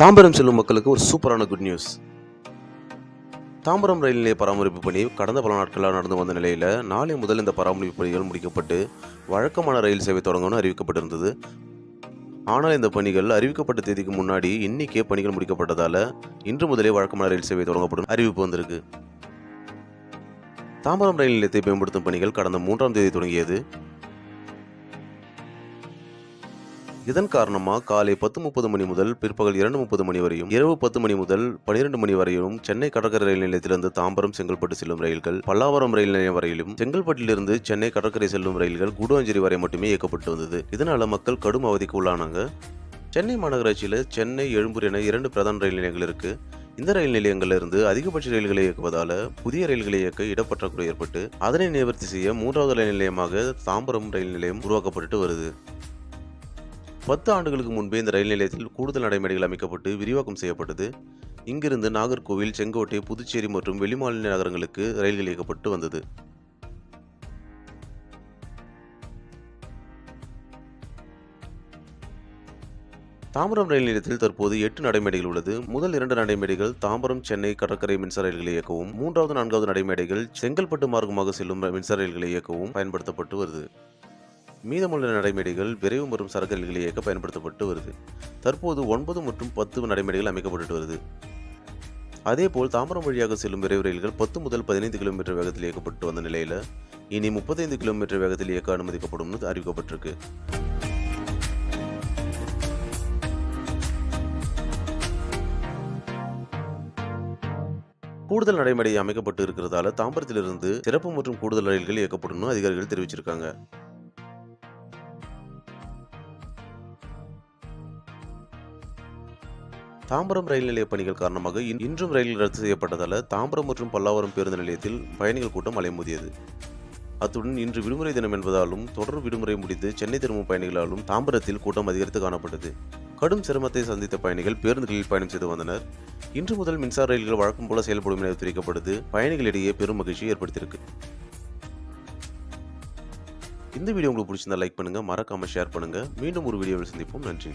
தாம்பரம் செல்லும் மக்களுக்கு ஒரு சூப்பரான குட் நியூஸ் தாம்பரம் ரயில் நிலைய பராமரிப்பு பணி கடந்த பல நாட்களாக நடந்து வந்த நிலையில் நாளை முதல் இந்த பராமரிப்பு பணிகள் முடிக்கப்பட்டு வழக்கமான ரயில் சேவை தொடங்கணும்னு அறிவிக்கப்பட்டிருந்தது. ஆனால் இந்த பணிகள் அறிவிக்கப்பட்ட தேதிக்கு முன்னாடி இன்னைக்கே பணிகள் முடிக்கப்பட்டதால் இன்று முதலே வழக்கமான ரயில் சேவை தொடங்கப்படும் அறிவிப்பு வந்திருக்கு. தாம்பரம் ரயில் நிலையத்தை மேம்படுத்தும் பணிகள் கடந்த மூன்றாம் தேதி தொடங்கியது. இதன் காரணமாக காலை பத்து முப்பது மணி முதல் பிற்பகல் இரண்டு முப்பது மணி வரையும் இரவு பத்து மணி முதல் பனிரெண்டு மணி வரையும் சென்னை கடற்கரை ரயில் நிலையத்திலிருந்து தாம்பரம் செங்கல்பட்டு செல்லும் ரயில்கள் பல்லாவரம் ரயில் நிலையம் வரையிலும் செங்கல்பட்டிலிருந்து சென்னை கடற்கரை செல்லும் ரயில்கள் குடுவாஞ்சேரி வரை மட்டுமே இயக்கப்பட்டு வந்தது. இதனால மக்கள் கடும் அவதிக்கு உள்ளானாங்க. சென்னை மாநகராட்சியில் சென்னை எழும்பூர் என இரண்டு பிரதான ரயில் நிலையங்கள் இருக்கு. இந்த ரயில் நிலையங்களிலிருந்து அதிகபட்ச ரயில்களை இயக்குவதால புதிய ரயில்களை இயக்க இடப்பற்றாக்குறை ஏற்பட்டு அதனை நிவர்த்தி செய்ய மூன்றாவது ரயில் நிலையமாக தாம்பரம் ரயில் நிலையம் உருவாக்கப்பட்டு வருது. பத்து ஆண்டுகளுக்கு முன்பே இந்த ரயில் நிலையத்தில் கூடுதல் நடைமேடைகள் அமைக்கப்பட்டு விரிவாக்கம் செய்யப்பட்டது. இங்கிருந்து நாகர்கோவில் செங்கோட்டை புதுச்சேரி மற்றும் வெளிமாநில நகரங்களுக்கு ரயில்கள் இயக்கப்பட்டு வந்தது. தாம்பரம் ரயில் நிலையத்தில் தற்போது எட்டு நடைமேடைகள் உள்ளது. முதல் இரண்டு நடைமேடைகள் தாம்பரம் சென்னை கடற்கரை மின்சார ரயில்களை இயக்கவும் மூன்றாவது நான்காவது நடைமேடைகள் செங்கல்பட்டு மார்க்கமாக செல்லும் மின்சார ரயில்களை இயக்கவும் பயன்படுத்தப்பட்டு வருது. மீதமுள்ள நடைமேடைகள் விரைவு மற்றும் சரக்கு ரயில்களை இயக்க பயன்படுத்தப்பட்டு வருது. தற்போது ஒன்பது மற்றும் பத்து நடைமேடைகள் அமைக்கப்பட்டு வருது. அதேபோல் தாம்பரம் வழியாக செல்லும் விரைவு ரயில்கள் பத்து முதல் பதினைந்து கிலோமீட்டர் வேகத்தில் இயக்கப்பட்டு வந்த நிலையில் இனி முப்பத்தைந்து கிலோமீட்டர் வேகத்தில் இயக்க அனுமதிக்கப்படும் அறிவிக்கப்பட்டிருக்கு. கூடுதல் நடைமுறை அமைக்கப்பட்டு இருக்கிறதால தாம்பரத்திலிருந்து சிறப்பு மற்றும் கூடுதல் ரயில்கள் இயக்கப்படும் அதிகாரிகள் தெரிவிச்சிருக்காங்க. தாம்பரம் ரயில் நிலைய பணிகள் காரணமாக இன்றும் ரயில் ரத்து செய்யப்பட்டதால தாம்பரம் மற்றும் பல்லாவரம் பேருந்து நிலையத்தில் பயணிகள் கூட்டம் அலைமோதியது. அத்துடன் இன்று விடுமுறை தினம் என்பதாலும் தொடர் விடுமுறை முடித்து சென்னை திரும்பும் பயணிகளாலும் தாம்பரத்தில் கூட்டம் அதிகரித்து காணப்பட்டது. கடும் சிரமத்தை சந்தித்த பயணிகள் பேருந்துகளில் பயணம் செய்து வந்தனர். இன்று முதல் மின்சார ரயில்கள் வழக்கம் போல செயல்படும் என தெரிவிக்கப்படுது. பயணிகளிடையே பெரும் மகிழ்ச்சி ஏற்படுத்தியிருக்கு. இந்த வீடியோ உங்களுக்கு பிடிச்சிருந்தா லைக் பண்ணுங்க மறக்காம ஷேர் பண்ணுங்க. மீண்டும் ஒரு வீடியோவில் சந்திப்போம். நன்றி.